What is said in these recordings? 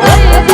可 以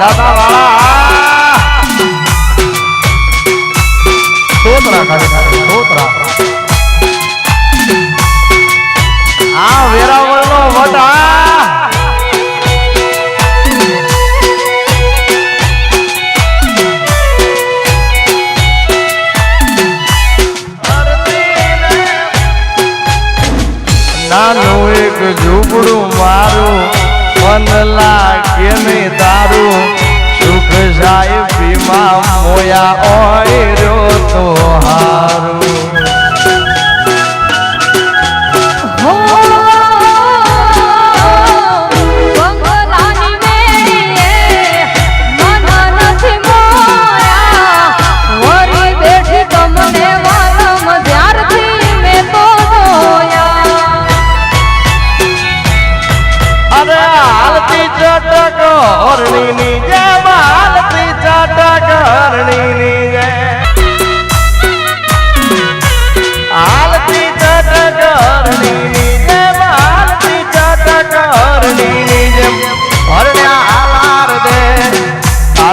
દાદા વાળા તોતરા કાઢે કાઢે તોતરા આ વેરાવળ નો વટા નાનું એક ઝૂંપડું મારું. મન લાગે ને તારું. સુખ જાય પીમાં મોયા ઓય રહ્યો તો હા.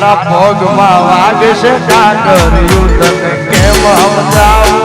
તારા ભોગમાં વાગશે કાકર્યું તને કેમ સમજાવું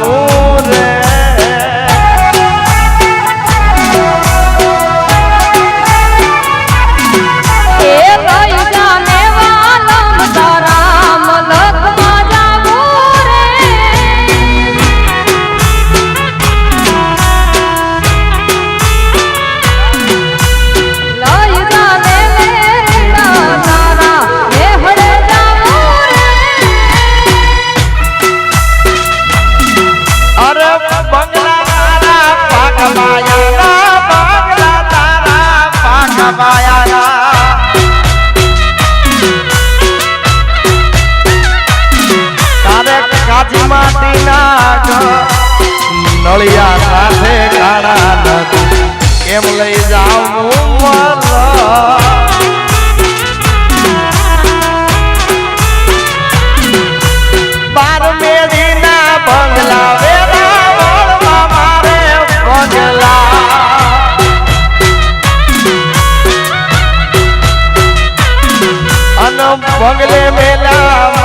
પગલે મેલા